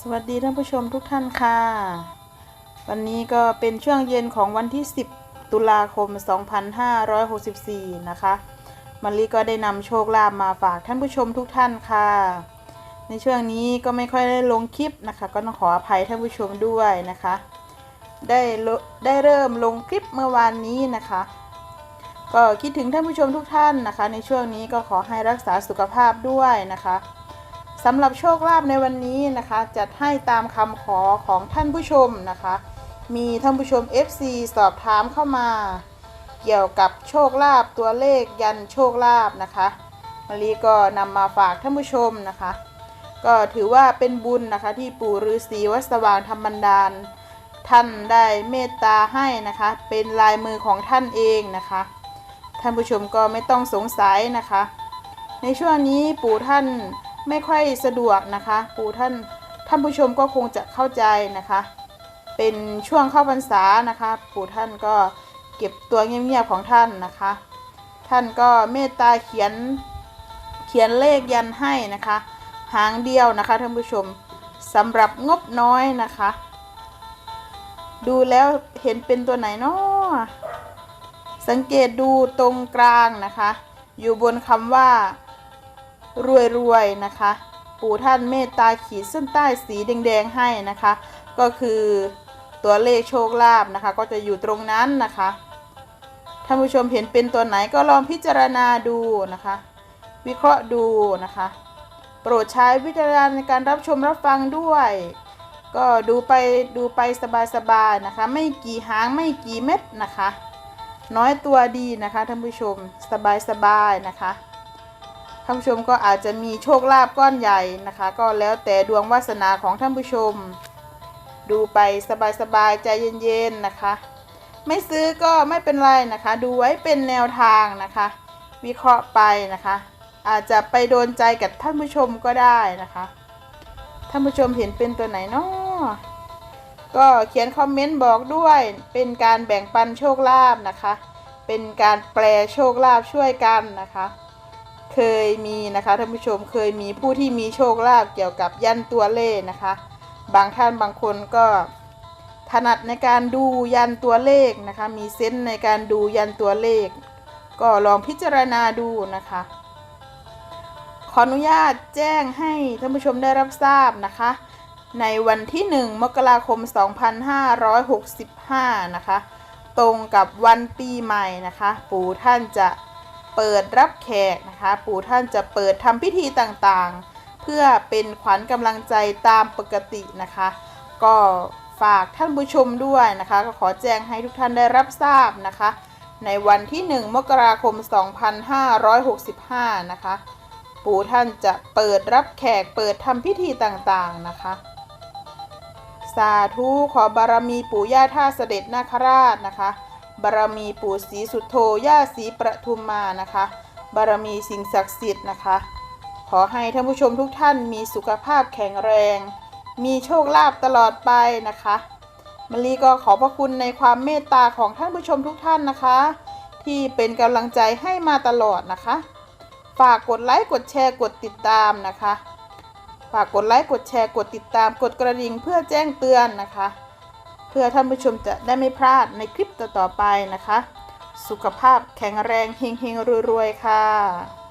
สวัสดีท่านผู้ชมทุกท่านค่ะ วันนี้ก็เป็นช่วงเย็นของวันที่ 10 ตุลาคม 2564 นะคะมารีก็ได้นำโชคลาภมาฝากท่านผู้ชมทุกท่านค่ะ ในช่วงนี้ก็ไม่ค่อยได้ลงคลิปนะคะ ก็ต้องขออภัยท่านผู้ชมด้วยนะคะ ได้ได้เริ่มลงคลิปเมื่อวานนี้นะคะ ก็คิดถึงท่านผู้ชมทุกท่านนะคะ ในช่วงนี้ก็ขอให้รักษาสุขภาพด้วยนะคะ สำหรับโชคลาภในวันนี้นะคะจัดให้ตามคำขอของท่านผู้ชมนะคะ มีท่านผู้ชม FC สอบถามเข้ามา เกี่ยวกับโชคลาภตัวเลขยันโชคลาภนะคะมารีก็นำมาฝากท่านผู้ชมนะคะ ก็ถือว่าเป็นบุญนะคะที่ปู่ฤาษีวัดสว่างธรรมบันดาล ท่านได้เมตตาให้นะคะ เป็นลายมือของท่านเองนะคะ ท่านผู้ชมก็ไม่ต้องสงสัยนะคะ ในช่วงนี้ปู่ท่าน ไม่ค่อยสะดวกนะคะปู่ท่านท่านผู้ชมก็คงจะเข้าใจนะคะ เป็นช่วงเข้าพรรษานะคะ ปู่ท่านก็เก็บตัวเงียบๆของท่านนะคะ ท่านก็เมตตาเขียนเขียนเลขยันให้นะคะ หางเดียวนะคะท่านผู้ชมสำหรับงบน้อยนะคะ ดูแล้วเห็นเป็นตัวไหนเนาะสังเกตดูตรงกลางนะคะ อยู่บนคำว่า รวยๆนะคะ ปู่ท่านเมตตาขีดเส้นใต้สีแดงๆให้นะคะ ก็คือตัวเลขโชคลาภนะคะ ก็จะอยู่ตรงนั้นนะคะท่านผู้ชมเห็นเป็นตัวไหนก็ลองพิจารณาดูนะคะ วิเคราะห์ดูนะคะ โปรดใช้วิจารณญาณในการรับชมรับฟังด้วย ก็ดูไปดูไปสบายๆนะคะ ไม่กี่หางไม่กี่เม็ดนะคะ น้อยตัวดีนะคะท่านผู้ชมสบายๆนะคะ ท่านผู้ชมก็อาจจะมีโชคลาภก้อนใหญ่นะคะ ก็แล้วแต่ดวงวาสนาของท่านผู้ชม ดูไปสบายๆใจเย็นๆนะคะ ไม่ซื้อก็ไม่เป็นไรนะคะ ดูไว้เป็นแนวทางนะคะ วิเคราะห์ไปนะคะ อาจจะไปโดนใจกับท่านผู้ชมก็ได้นะคะท่านผู้ชมเห็นเป็นตัวไหนเนาะก็เขียนคอมเมนต์บอกด้วย เป็นการแบ่งปันโชคลาภนะคะ เป็นการแปลโชคลาภช่วยกันนะคะ เคยมีนะคะท่านผู้ชมเคยมีผู้ที่มีโชคลาภเกี่ยวกับยันตัวเลขนะคะ บางท่านบางคนก็ถนัดในการดูยันตัวเลขนะคะ มีเซนส์ในการดูยันตัวเลข ก็ลองพิจารณาดูนะคะ ขออนุญาตแจ้งให้ท่านผู้ชมได้รับทราบนะคะ ในวันที่ 1 มกราคม 2565 นะคะ ตรงกับวันปีใหม่นะคะ ปู่ท่านจะ เปิดรับแขกนะคะ ปู่ท่านจะเปิดทำพิธีต่างๆ เพื่อเป็นขวัญกำลังใจตามปกตินะคะ ก็ฝากท่านผู้ชมด้วยนะคะ ก็ขอแจ้งให้ทุกท่านได้รับทราบนะคะ ในวันที่ 1 มกราคม 2565 นะคะ ปู่ท่านจะเปิดรับแขกเปิดทำพิธีต่างๆนะคะสาธุขอบารมีปู่ย่าท่าเสด็จนาคราชนะคะ บารมีปู่ศรีสุโธย่าศรีประทุมมานะคะ บารมีสิ่งศักดิ์สิทธิ์นะคะ ขอให้ท่านผู้ชมทุกท่านมีสุขภาพแข็งแรง มีโชคลาภตลอดไปนะคะมลีก็ขอพระคุณในความเมตตาของท่านผู้ชมทุกท่านนะคะ ที่เป็นกำลังใจให้มาตลอดนะคะ ฝากกดไลค์กดแชร์กดติดตามนะคะ ฝากกดไลค์กดแชร์กดติดตามกดกระดิ่งเพื่อแจ้งเตือนนะคะ เพื่อท่านผู้ชมจะได้ไม่พลาดในคลิปต่อๆไปนะคะ สุขภาพแข็งแรงเฮงๆรวยๆค่ะ